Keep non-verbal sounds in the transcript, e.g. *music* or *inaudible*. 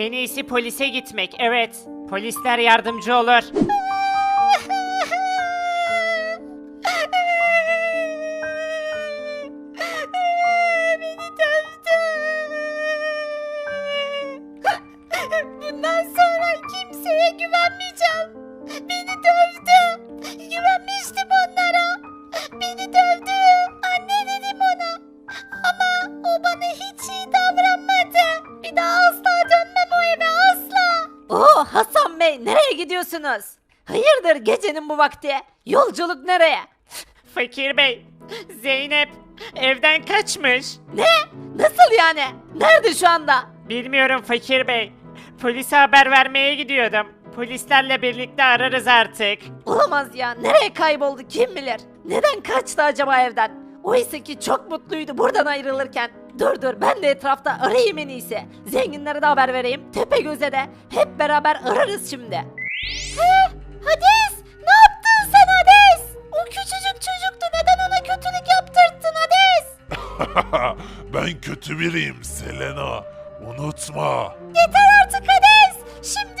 En iyisi polise gitmek. Evet. Polisler yardımcı olur. Beni dövdü. Güvenmiştim onlara. Beni dövdü. Anne dedim ona. Ama o bana hiç iyi davranmadı. Bey nereye gidiyorsunuz? Hayırdır gecenin bu vakti? Yolculuk nereye? Fakir Bey, Zeynep evden kaçmış. Ne? Nasıl yani? Nerede şu anda? Bilmiyorum Fakir Bey. Polise haber vermeye gidiyordum. Polislerle birlikte ararız artık. Olamaz ya. Nereye kayboldu kim bilir? Neden kaçtı acaba evden? Oysa ki çok mutluydu buradan ayrılırken. Dur dur ben de etrafta arayayım en iyisi. Zenginlere de haber vereyim. Tepegöz'e de. Hep beraber ararız şimdi. He? Hades! Ne yaptın sen Hades? O küçücük çocuktu. Neden ona kötülük yaptırttın Hades? *laughs* ben kötü biriyim Selena. Unutma. Yeter artık Hades! Şimdi